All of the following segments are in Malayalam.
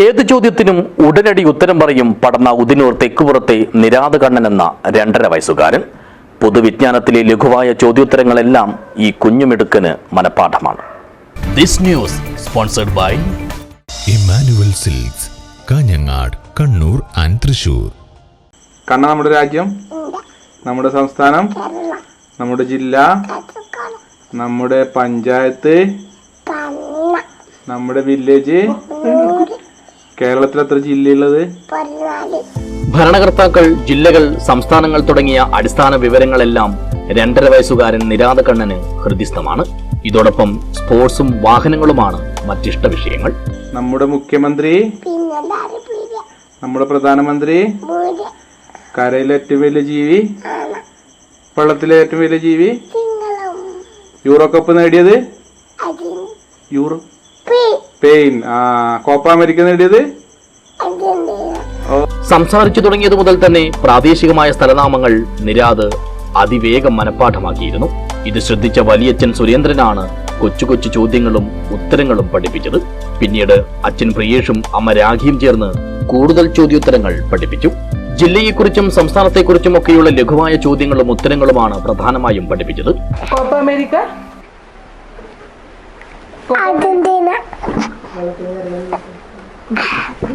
ഏത് ചോദ്യത്തിനും ഉടനടി ഉത്തരം പറയും പടന്ന ഉദിനൂർ തെക്കുപുറത്തെ നിരാത് കണ്ണൻ എന്ന രണ്ടര വയസ്സുകാരൻ. പൊതുവിജ്ഞാനത്തിലെ ലഘുവായ ചോദ്യോത്തരങ്ങളെല്ലാം ഈ കുഞ്ഞുമിടുക്കന് മനഃപാഠമാണ്. This news sponsored by Emmanuel Silks Kanhangad Kannur and Thrissur. കണ്ണ നമ്മുടെ രാജ്യം നമ്മുടെ സംസ്ഥാനം നമ്മുടെ ജില്ല നമ്മുടെ പഞ്ചായത്ത് നമ്മുടെ വില്ലേജ് കേരളത്തിൽ എത്ര ജില്ലയുള്ളത് ഭരണകർത്താക്കൾ ജില്ലകൾ സംസ്ഥാനങ്ങൾ തുടങ്ങിയ അടിസ്ഥാന വിവരങ്ങളെല്ലാം രണ്ടര വയസ്സുകാരൻ നിരാത കണ്ണന് ഹൃദിസ്ഥമാണ് ഇതോടൊപ്പം സ്പോർട്സും വാഹനങ്ങളുമാണ് മറ്റിഷ്ട വിഷയങ്ങൾ. നമ്മുടെ മുഖ്യമന്ത്രി? നമ്മുടെ പ്രധാനമന്ത്രി? കരയിലെ ഏറ്റവും വലിയ ജീവി? വെള്ളത്തിലെ ഏറ്റവും വലിയ ജീവി? യൂറോ കപ്പ് നേടിയത്? യൂറോ സ്പെയിൻ കോപ്പ അമേരിക്ക നേടിയത്? സംസാരിച്ചു തുടങ്ങിയത് മുതൽ തന്നെ പ്രാദേശികമായ സ്ഥലനാമങ്ങൾ നിരാത് അതിവേഗം മനഃപ്പാഠമാക്കിയിരുന്നു. ഇത് ശ്രദ്ധിച്ച വലിയച്ഛൻ സുരേന്ദ്രനാണ് കൊച്ചു കൊച്ചു ചോദ്യങ്ങളും ഉത്തരങ്ങളും പഠിപ്പിച്ചത്. പിന്നീട് അച്ഛൻ പ്രിയേഷും അമ്മ രാഖിയും ചേർന്ന് കൂടുതൽ ചോദ്യോത്തരങ്ങൾ പഠിപ്പിച്ചു. ജില്ലയെക്കുറിച്ചും സംസ്ഥാനത്തെക്കുറിച്ചും ഒക്കെയുള്ള ലഘുവായ ചോദ്യങ്ങളും ഉത്തരങ്ങളുമാണ് പ്രധാനമായും പഠിപ്പിച്ചത്. Copa America?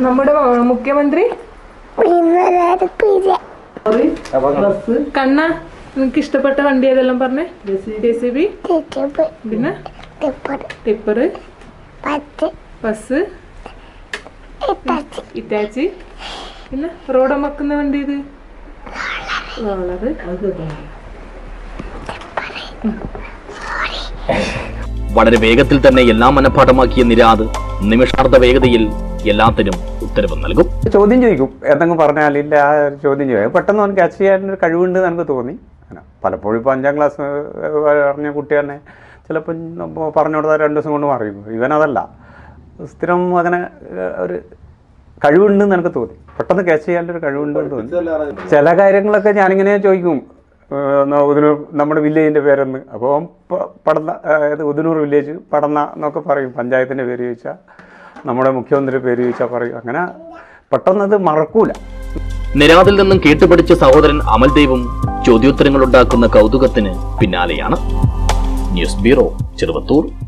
നമ്മുടെ മുഖ്യമന്ത്രി? കണ്ണ നിനക്ക് ഇഷ്ടപ്പെട്ട വണ്ടി ഏതെല്ലാം പറഞ്ഞേ? J C B. പിന്നെ? ടിപ്പർ. ബസ്. ഇറ്റാച്ചി. പിന്നെ റോഡ് മക്കുന്ന വണ്ടി ഇത് റോളറ്. വളരെ വേഗത്തിൽ തന്നെ എല്ലാം മനഃപ്പാഠമാക്കിയ നിരാത് നിമിഷാർദ്ധ വേഗതയിൽ എല്ലാത്തിനും ഉത്തരവ് നൽകും. ചോദ്യം ചോദിക്കും. എന്തെങ്കിലും പറഞ്ഞാലില്ല ആ ഒരു ചോദ്യം ചോദിക്കും. പെട്ടെന്ന് അവൻ ക്യാച്ച് ചെയ്യാനൊരു കഴിവുണ്ട് എന്ന് എനിക്ക് തോന്നി. പലപ്പോഴും ഇപ്പോൾ അഞ്ചാം ക്ലാസ് പറഞ്ഞ കുട്ടി തന്നെ ചിലപ്പോൾ നമ്മൾ പറഞ്ഞു കൊടുത്താൽ രണ്ട് ദിവസം കൊണ്ട് മറിയും ഇവനതല്ല സ്ഥിരം അങ്ങനെ ഒരു കഴിവുണ്ടെന്ന് എനിക്ക് തോന്നി. പെട്ടെന്ന് ക്യാച്ച് ചെയ്യാനൊരു കഴിവുണ്ടെന്ന് തോന്നി. ചില കാര്യങ്ങളൊക്കെ ഞാനിങ്ങനെ ചോദിക്കും. ഉദനൂർ നമ്മുടെ വില്ലേജിന്റെ പേരെന്ന്. അപ്പോൾ പടന്ന അതായത് ഉദനൂർ വില്ലേജ് പടന്ന എന്നൊക്കെ പറയും. പഞ്ചായത്തിന്റെ പേര് ചോദിച്ചാൽ നമ്മുടെ മുഖ്യമന്ത്രി പേര് ചോദിച്ചാൽ പറയും. അങ്ങനെ പെട്ടെന്നത് മറക്കൂല. നിരാതിൽ നിന്നും കേട്ടുപഠിച്ച സഹോദരൻ അമൽദേവും ചോദ്യോത്തരങ്ങൾ ഉണ്ടാക്കുന്ന കൗതുകത്തിന് പിന്നാലെയാണ്. News bureau Cheruvathur.